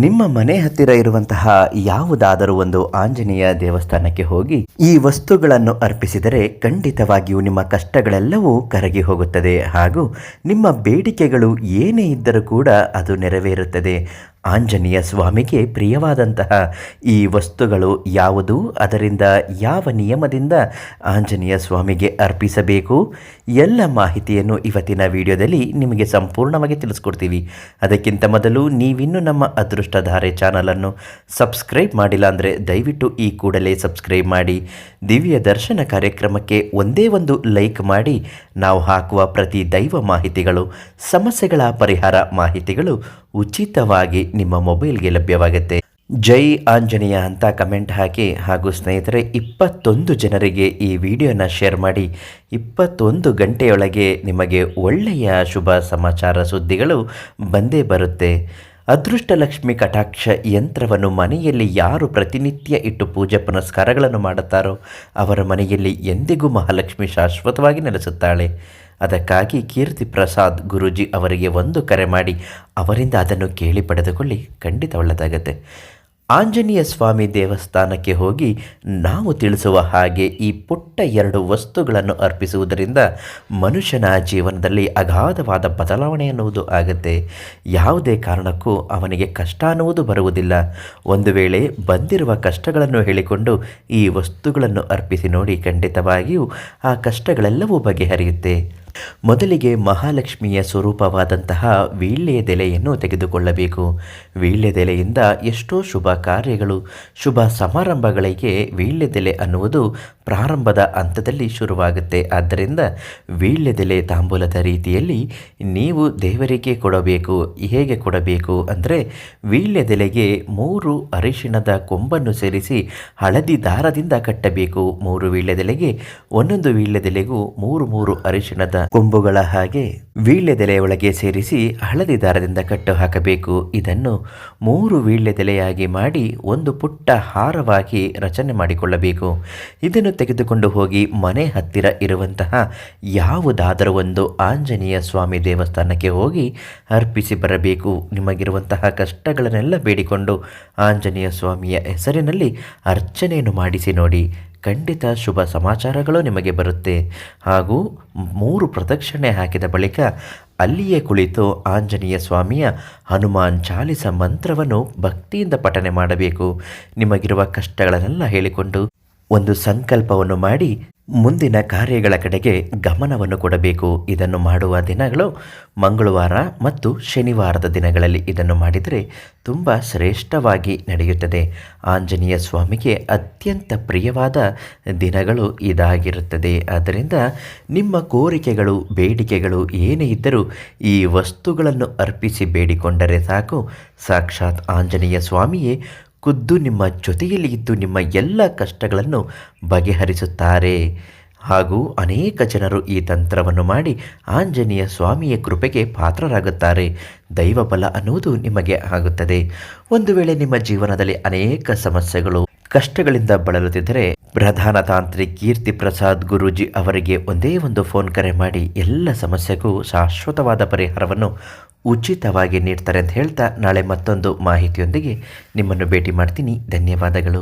ನಿಮ್ಮ ಮನೆ ಹತ್ತಿರ ಇರುವಂತಹ ಯಾವುದಾದರೂ ಒಂದು ಆಂಜನೇಯ ದೇವಸ್ಥಾನಕ್ಕೆ ಹೋಗಿ ಈ ವಸ್ತುಗಳನ್ನು ಅರ್ಪಿಸಿದರೆ ಖಂಡಿತವಾಗಿಯೂ ನಿಮ್ಮ ಕಷ್ಟಗಳೆಲ್ಲವೂ ಕರಗಿ ಹೋಗುತ್ತದೆ ಹಾಗೂ ನಿಮ್ಮ ಬೇಡಿಕೆಗಳು ಏನೇ ಇದ್ದರೂ ಕೂಡ ಅದು ನೆರವೇರುತ್ತದೆ. ಆಂಜನೇಯ ಸ್ವಾಮಿಗೆ ಪ್ರಿಯವಾದಂತಹ ಈ ವಸ್ತುಗಳು ಯಾವುದು ಅದರಿಂದ ಯಾವ ನಿಯಮದಿಂದ ಆಂಜನೇಯ ಸ್ವಾಮಿಗೆ ಅರ್ಪಿಸಬೇಕು? ಎಲ್ಲ ಮಾಹಿತಿಯನ್ನು ಇವತ್ತಿನ ವಿಡಿಯೋದಲ್ಲಿ ನಿಮಗೆ ಸಂಪೂರ್ಣವಾಗಿ ತಿಳಿಸ್ಕೊಡ್ತೀವಿ. ಅದಕ್ಕಿಂತ ಮೊದಲು ನೀವಿನ್ನೂ ನಮ್ಮ ಅದೃಷ್ಟಧಾರೆ ಚಾನಲನ್ನು ಸಬ್ಸ್ಕ್ರೈಬ್ ಮಾಡಿಲ್ಲ ಅಂದರೆ ದಯವಿಟ್ಟು ಈ ಕೂಡಲೇ ಸಬ್ಸ್ಕ್ರೈಬ್ ಮಾಡಿ. ದಿವ್ಯ ದರ್ಶನ ಕಾರ್ಯಕ್ರಮಕ್ಕೆ ಒಂದೇ ಒಂದು ಲೈಕ್ ಮಾಡಿ. ನಾವು ಹಾಕುವ ಪ್ರತಿ ದೈವ ಮಾಹಿತಿಗಳು, ಸಮಸ್ಯೆಗಳ ಪರಿಹಾರ ಮಾಹಿತಿಗಳು ಉಚಿತವಾಗಿ ನಿಮ್ಮ ಮೊಬೈಲ್ಗೆ ಲಭ್ಯವಾಗುತ್ತೆ. ಜೈ ಆಂಜನೇಯ ಅಂತ ಕಮೆಂಟ್ ಹಾಕಿ. ಹಾಗೂ ಸ್ನೇಹಿತರೆ, ಇಪ್ಪತ್ತೊಂದು ಜನರಿಗೆ ಈ ವಿಡಿಯೋನ ಶೇರ್ ಮಾಡಿ. ಇಪ್ಪತ್ತೊಂದು ಗಂಟೆಯೊಳಗೆ ನಿಮಗೆ ಒಳ್ಳೆಯ ಶುಭ ಸಮಾಚಾರ ಸುದ್ದಿಗಳು ಬಂದೇ ಬರುತ್ತೆ. ಅದೃಷ್ಟಲಕ್ಷ್ಮಿ ಕಟಾಕ್ಷ ಯಂತ್ರವನ್ನು ಮನೆಯಲ್ಲಿ ಯಾರು ಪ್ರತಿನಿತ್ಯ ಇಟ್ಟು ಪೂಜೆ ಪುನಸ್ಕಾರಗಳನ್ನು ಮಾಡುತ್ತಾರೋ ಅವರ ಮನೆಯಲ್ಲಿ ಎಂದಿಗೂ ಮಹಾಲಕ್ಷ್ಮಿ ಶಾಶ್ವತವಾಗಿ ನೆಲೆಸುತ್ತಾಳೆ. ಅದಕ್ಕಾಗಿ ಕೀರ್ತಿ ಪ್ರಸಾದ್ ಗುರೂಜಿ ಅವರಿಗೆ ಒಂದು ಕರೆ ಮಾಡಿ ಅವರಿಂದ ಅದನ್ನು ಕೇಳಿ ಪಡೆದುಕೊಳ್ಳಿ. ಖಂಡಿತ ಒಳ್ಳೆಯದಾಗತ್ತೆ ಆಂಜನೇಯ ಸ್ವಾಮಿ ದೇವಸ್ಥಾನಕ್ಕೆ ಹೋಗಿ ನಾವು ತಿಳಿಸುವ ಹಾಗೆ ಈ ಪುಟ್ಟ ಎರಡು ವಸ್ತುಗಳನ್ನು ಅರ್ಪಿಸುವುದರಿಂದ ಮನುಷ್ಯನ ಜೀವನದಲ್ಲಿ ಅಗಾಧವಾದ ಬದಲಾವಣೆ ಅನ್ನುವುದು ಆಗುತ್ತೆ. ಯಾವುದೇ ಕಾರಣಕ್ಕೂ ಅವನಿಗೆ ಕಷ್ಟ ಅನ್ನುವುದು ಬರುವುದಿಲ್ಲ. ಒಂದು ವೇಳೆ ಬಂದಿರುವ ಕಷ್ಟಗಳನ್ನು ಹೇಳಿಕೊಂಡು ಈ ವಸ್ತುಗಳನ್ನು ಅರ್ಪಿಸಿ ನೋಡಿ ಖಂಡಿತವಾಗಿಯೂ ಆ ಕಷ್ಟಗಳೆಲ್ಲವೂ ಬಗೆಹರಿಯುತ್ತೆ. ಮೊದಲಿಗೆ ಮಹಾಲಕ್ಷ್ಮಿಯ ಸ್ವರೂಪವಾದಂತಹ ವೀಳ್ಯದೆಲೆಯನ್ನು ತೆಗೆದುಕೊಳ್ಳಬೇಕು. ವೀಳ್ಯದೆಲೆಯಿಂದ ಎಷ್ಟೋ ಶುಭ ಕಾರ್ಯಗಳು, ಶುಭ ಸಮಾರಂಭಗಳಿಗೆ ವೀಳ್ಯದೆಲೆ ಅನ್ನುವುದು ಪ್ರಾರಂಭದ ಹಂತದಲ್ಲಿ ಶುರುವಾಗುತ್ತೆ. ಆದ್ದರಿಂದ ವೀಳ್ಯದೆಲೆ ತಾಂಬೂಲದ ರೀತಿಯಲ್ಲಿ ನೀವು ದೇವರಿಗೆ ಕೊಡಬೇಕು. ಹೇಗೆ ಕೊಡಬೇಕು ಅಂದರೆ ವೀಳ್ಯದೆಲೆಗೆ ಮೂರು ಅರಿಶಿಣದ ಕೊಂಬನ್ನು ಸೇರಿಸಿ ಹಳದಿ ದಾರದಿಂದ ಕಟ್ಟಬೇಕು. ಮೂರು ವೀಳ್ಯದೆಲೆಗೆ ಒಂದೊಂದು ವೀಳ್ಯದೆಲೆಗೂ ಮೂರು ಮೂರು ಅರಿಶಿಣದ ಕೊಂಬುಗಳ ಹಾಗೆ ವೀಳ್ಯದೆಲೆಯೊಳಗೆ ಸೇರಿಸಿ ಹಳದಿ ದಾರದಿಂದ ಕಟ್ಟು ಹಾಕಬೇಕು. ಇದನ್ನು ಮೂರು ವೀಳ್ಯದೆಲೆಯಾಗಿ ಮಾಡಿ ಒಂದು ಪುಟ್ಟ ಹಾರವಾಗಿ ರಚನೆ ಮಾಡಿಕೊಳ್ಳಬೇಕು. ಇದನ್ನು ತೆಗೆದುಕೊಂಡು ಹೋಗಿ ಮನೆ ಹತ್ತಿರ ಇರುವಂತಹ ಯಾವುದಾದರೂ ಒಂದು ಆಂಜನೇಯ ಸ್ವಾಮಿ ದೇವಸ್ಥಾನಕ್ಕೆ ಹೋಗಿ ಅರ್ಪಿಸಿ ಬರಬೇಕು. ನಿಮಗಿರುವಂತಹ ಕಷ್ಟಗಳನ್ನೆಲ್ಲ ಬೇಡಿಕೊಂಡು ಆಂಜನೇಯ ಸ್ವಾಮಿಯ ಹೆಸರಿನಲ್ಲಿ ಅರ್ಚನೆಯನ್ನು ಮಾಡಿಸಿ ನೋಡಿ. ಖಂಡಿತ ಶುಭ ಸಮಾಚಾರಗಳು ನಿಮಗೆ ಬರುತ್ತೆ. ಹಾಗೂ ಮೂರು ಪ್ರದಕ್ಷಿಣೆ ಹಾಕಿದ ಬಳಿಕ ಅಲ್ಲಿಯೇ ಕುಳಿತು ಆಂಜನೇಯ ಸ್ವಾಮಿಯ ಹನುಮಾನ್ ಚಾಲಿಸ ಮಂತ್ರವನ್ನು ಭಕ್ತಿಯಿಂದ ಪಠನೆ ಮಾಡಬೇಕು. ನಿಮಗಿರುವ ಕಷ್ಟಗಳನ್ನೆಲ್ಲ ಹೇಳಿಕೊಂಡು ಒಂದು ಸಂಕಲ್ಪವನ್ನು ಮಾಡಿ ಮುಂದಿನ ಕಾರ್ಯಗಳ ಕಡೆಗೆ ಗಮನವನ್ನು ಕೊಡಬೇಕು. ಇದನ್ನು ಮಾಡುವ ದಿನಗಳು ಮಂಗಳವಾರ ಮತ್ತು ಶನಿವಾರದ ದಿನಗಳಲ್ಲಿ ಇದನ್ನು ಮಾಡಿದರೆ ತುಂಬ ಶ್ರೇಷ್ಠವಾಗಿ ನಡೆಯುತ್ತದೆ. ಆಂಜನೇಯ ಸ್ವಾಮಿಗೆ ಅತ್ಯಂತ ಪ್ರಿಯವಾದ ದಿನಗಳು ಇದಾಗಿರುತ್ತದೆ. ಆದ್ದರಿಂದ ನಿಮ್ಮ ಕೋರಿಕೆಗಳು, ಬೇಡಿಕೆಗಳು ಏನೇ ಇದ್ದರೂ ಈ ವಸ್ತುಗಳನ್ನು ಅರ್ಪಿಸಿ ಬೇಡಿಕೊಂಡರೆ ಸಾಕು. ಸಾಕ್ಷಾತ್ ಆಂಜನೇಯ ಸ್ವಾಮಿಯೇ ಖುದ್ದು ನಿಮ್ಮ ಜೊತೆಯಲ್ಲಿ ಇದ್ದು ನಿಮ್ಮ ಎಲ್ಲ ಕಷ್ಟಗಳನ್ನು ಬಗೆಹರಿಸುತ್ತಾರೆ. ಹಾಗೂ ಅನೇಕ ಜನರು ಈ ತಂತ್ರವನ್ನು ಮಾಡಿ ಆಂಜನೇಯ ಸ್ವಾಮಿಯ ಕೃಪೆಗೆ ಪಾತ್ರರಾಗುತ್ತಾರೆ. ದೈವಬಲ ಅನ್ನುವುದು ನಿಮಗೆ ಆಗುತ್ತದೆ. ಒಂದು ವೇಳೆ ನಿಮ್ಮ ಜೀವನದಲ್ಲಿ ಅನೇಕ ಸಮಸ್ಯೆಗಳು, ಕಷ್ಟಗಳಿಂದ ಬಳಲುತ್ತಿದ್ದರೆ ಪ್ರಧಾನ ತಾಂತ್ರಿ ಕೀರ್ತಿ ಪ್ರಸಾದ್ ಗುರೂಜಿ ಅವರಿಗೆ ಒಂದೇ ಒಂದು ಫೋನ್ ಕರೆ ಮಾಡಿ ಎಲ್ಲ ಸಮಸ್ಯೆಗೂ ಶಾಶ್ವತವಾದ ಪರಿಹಾರವನ್ನು ಉಚಿತವಾಗಿ ನೀಡ್ತಾರೆ ಅಂತ ಹೇಳ್ತಾ ನಾಳೆ ಮತ್ತೊಂದು ಮಾಹಿತಿಯೊಂದಿಗೆ ನಿಮ್ಮನ್ನು ಭೇಟಿ ಮಾಡ್ತೀನಿ. ಧನ್ಯವಾದಗಳು.